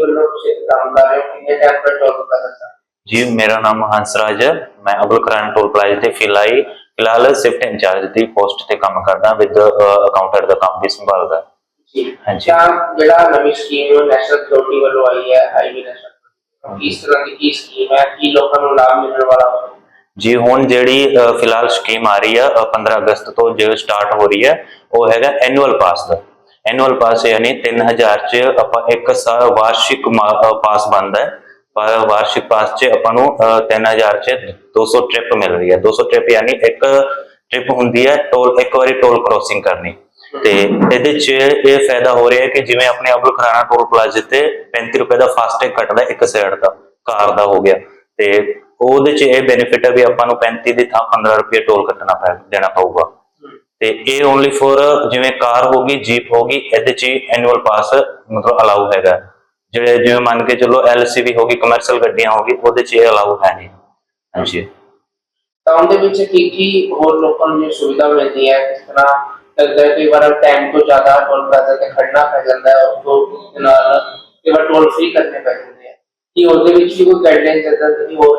ਵੱਲੋਂ ਤੁਸੀਂ ਕੰਮ ਕਰ ਰਹੇ ਹੋ ਕਿੰਨੇ ਟਾਈਮ ਤੋਂ ਰਹੇ ਹੋ ਜੀ ਮੇਰਾ ਨਾਮ ਹੰਸਰਾਜ ਹੈ। ਮੈਂ ਅਬੁਲ ਕਰਾਨ ਟੋਲ ਪਲਾਜ਼ਾ ਤੇ ਫਿਲਾਈ ਫਿਲਹਾਲ ਸ਼ਿਫਟ ਇੰਚਾਰਜ ਦੀ ਪੋਸਟ ਤੇ ਕੰਮ ਕਰਦਾ ਵਿਦ ਅਕਾਊਂਟੈਂਟ ਦਾ ਕੰਮ ਵੀ ਸੰਭਾਲਦਾ। ਜੀ। ਜਾਂ ਜਿਹੜਾ ਨਵੀਂ ਸਕੀਮ ਨੈਸ਼ਨਲ ਸਿਕਿਉਰਿਟੀ ਵੱਲੋਂ ਆਈ ਹੈ ਹਾਈਵੇ ਨੈਸ਼ਨਲ ਇਸ ਤਰ੍ਹਾਂ ਦੀ ਕੀ ਸਕੀਮ ਹੈ? ਕੀ ਲੋਕਾਂ ਨੂੰ ਲਾਭ ਮਿਲਣ ਵਾਲਾ ਹੈ ਜੀ ਹੁਣ ਜਿਹੜੀ ਫਿਲਹਾਲ ਸਕੀਮ ਆ ਰਹੀ ਹੈ ਅ, 15 ਅਗਸਤ ਤੋਂ ਜੋ ਸਟਾਰਟ ਹੋ ਰਹੀ ਹੈ ਉਹ ਹੈਗਾ ਐਨੂਅਲ ਪਾਸ ਦਾ। ਐਨੂਅਲ ਪਾਸ ਯਾਨੀ 3000 ਚ ਆਪਾਂ ਇੱਕ ਸਾਲ ਵਾਰਸ਼ਿਕ ਪਾਸ ਬਣਦਾ ਹੈ। ਪਰ ਵਾਰਸ਼ਿਕ ਪਾਸ ਚ ਆਪਾਂ ਨੂੰ ਅ, 3000 ਚ 200 ਟ੍ਰਿਪ ਮਿਲ ਰਹੀ ਹੈ। 200 ਟ੍ਰਿਪ ਯਾਨੀ ਇੱਕ ਟ੍ਰਿਪ ਹੁੰਦੀ ਹੈ ਟੋਲ ਇੱਕ ਵਾਰੀ ਟੋਲ ਕ੍ਰੋਸਿੰਗ ਕਰਨੀ। ਤੇ ਇਹਦੇ ਚ ਇਹ ਫਾਇਦਾ ਹੋ ਰਿਹਾ ਹੈ ਕਿ ਜਿਵੇਂ ਆਪਣੇ ਅਬੁਲ ਖਰਾਣਾ ਟੋਲ ਪਲਾਜ਼ੇ ਤੇ 35 ਰੁਪਏ ਦਾ ਫਾਸਟੈਗ ਕੱਟਦਾ ਇੱਕ ਸਾਈਡ ਦਾ ਕਾਰ ਦਾ ਹੋ ਗਿਆ। ਤੇ ਉਹਦੇ ਚ ਇਹ ਬੈਨੀਫਿਟ ਹੈ ਵੀ ਆਪਾਂ ਨੂੰ 35 ਦੀ ਥਾਂ 15 ਰੁਪਏ ਟੋਲ ਕੱਟਣਾ ਪੈ ਦੇਣਾ ਪਊਗਾ। ਤੇ ਇਹ ਓਨਲੀ ਫॉर ਜਿਵੇਂ ਕਾਰ ਹੋਗੀ ਜੀਪ ਹੋਗੀ ਇਹਦੇ ਚ ਐਨੂਅਲ ਪਾਸ ਮਤਲਬ ਅਲਾਉ ਹੈਗਾ। ਜਿਹੜੇ ਜਿਵੇਂ ਮੰਨ ਕੇ ਚੱਲੋ ਐਲਸੀਵੀ ਹੋਗੀ ਕਮਰਸ਼ੀਅਲ ਗੱਡੀਆਂ ਹੋਗੀ ਉਹਦੇ ਚ ਇਹ ਅਲਾਉ ਹੈ ਨਹੀਂ। ਹਾਂਜੀ। ਤਾਂ ਉਹਦੇ ਵਿੱਚ ਕੀ ਕੀ ਹੋਰ ਲੋਕਾਂ ਨੂੰ ਸੁਵਿਧਾ ਮਿਲਦੀ ਹੈ ਕਿਸ ਤਰ੍ਹਾਂ ਲੱਗਦਾ ਹੈ ਕਈ ਵਾਰ ਟਾਈਮ ਤੋਂ ਜ਼ਿਆਦਾ ਟੋਲ ਪਲਾਜ਼ਾ ਤੇ ਖੜਨਾ ਪੈ ਜਾਂਦਾ ਹੈ, ਉਸ ਤੋਂ ਨਾਲ ਕਈ ਵਾਰ ਟੋਲ ਫ੍ਰੀ ਕਰਨੇ ਪੈ ਜਾਂਦੇ ਆ। ਕੀ ਉਹਦੇ ਵਿੱਚ ਵੀ ਕੋਈ ਗਾਈਡਲਾਈਨ ਇਦਾਂ ਦੀ ਨਹੀਂ ਹੋ?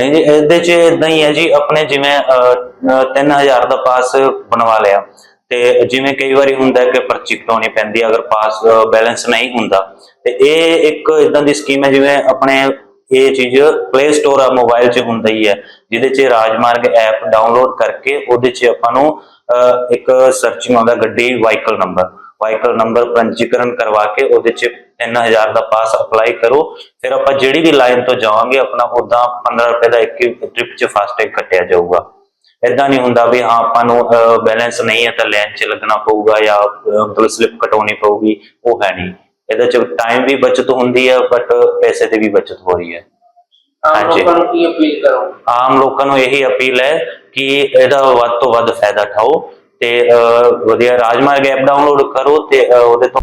ਨਹੀਂ ਜੀ ਇਹਦੇ ਚ ਇਦਾਂ ਹੀ ਹੈ ਜੀ ਆਪਣੇ ਜਿਵੇਂ 3000 ਦਾ ਪਾਸ ਬਣਵਾ ਲਿਆ। ਤੇ ਜਿਵੇਂ ਕਈ ਵਾਰੀ ਹੁੰਦਾ ਕਿ ਪਰਚੀ ਕਟਾਉਣੀ ਪੈਂਦੀ ਅਗਰ ਪਾਸ ਬੈਲੈਂਸ ਨਹੀਂ ਹੁੰਦਾ। ਤੇ ਇਹ ਇੱਕ ਇਦਾਂ ਦੀ ਸਕੀਮ ਹੈ ਜਿਵੇਂ ਆਪਣੇ ਇਹ ਚੀਜ਼ ਪਲੇ ਸਟੋਰ ਆ ਮੋਬਾਈਲ 'ਚ ਹੁੰਦਾ ਹੀ ਹੈ ਜਿਹਦੇ 'ਚ ਰਾਜਮਾਰਗ ਐਪ ਡਾਊਨਲੋਡ ਕਰਕੇ ਉਹਦੇ 'ਚ ਆਪਾਂ ਨੂੰ ਅਹ, ਇੱਕ ਸਰਚਿੰਗ ਆਉਂਦਾ ਗੱਡੀ ਵਾਹੀਕਲ ਨੰਬਰ ਵਾਹੀਕਲ ਨੰਬਰ ਪੰਜੀਕਰਨ ਕਰਵਾ ਕੇ ਉਹਦੇ 'ਚ 3000 ਦਾ ਪਾਸ ਅਪਲਾਈ ਕਰੋ। ਫਿਰ ਆਪਾਂ ਜਿਹੜੀ ਵੀ ਲਾਈਨ ਤੋਂ ਜਾਵਾਂਗੇ ਆਪਣਾ ਉਦਾਂ 15 ਰੁਪਏ ਦਾ ਇੱਕ ਟ੍ਰਿਪ 'ਚ ਫਾਸਟੈਗ ਕੱਟਿਆ ਜਾਊਗਾ। ਇਦਾਂ ਨਹੀਂ ਹੁੰਦਾ ਵੀ ਹਾਂ ਆਪਾਂ ਨੂੰ ਬੈਲੈਂਸ ਨਹੀਂ ਹੈ ਤਾਂ ਲਾਈਨ 'ਚ ਲੱਗਣਾ ਪਊਗਾ ਜਾਂ ਮਤਲਬ ਸਲਿੱਪ ਕਟਾਉਣੀ ਪਊਗੀ ਉਹ ਹੈ ਨਹੀਂ। ਇਹਦੇ 'ਚ ਟਾਈਮ ਵੀ ਬਚਤ ਹੁੰਦੀ ਹੈ ਬਟ ਪੈਸੇ ਦੀ ਵੀ ਬਚਤ ਹੋ ਰਹੀ ਹੈ। ਆਮ। ਲੋਕਾਂ ਨੂੰ ਕੀ ਅਪੀਲ ਕਰੋ ਆਮ ਲੋਕਾਂ ਨੂੰ ਇਹੀ ਅਪੀਲ ਹੈ ਕਿ ਇਹਦਾ ਵੱਧ ਤੋਂ ਵੱਧ ਫਾਇਦਾ ਉਠਾਓ। ਤੇ ਵਧੀਆ ਰਾਜਮਾਰਗ ਐਪ ਡਾਊਨਲੋਡ ਕਰੋ ਤੇ ਉਹਦੇ ਤੋਂ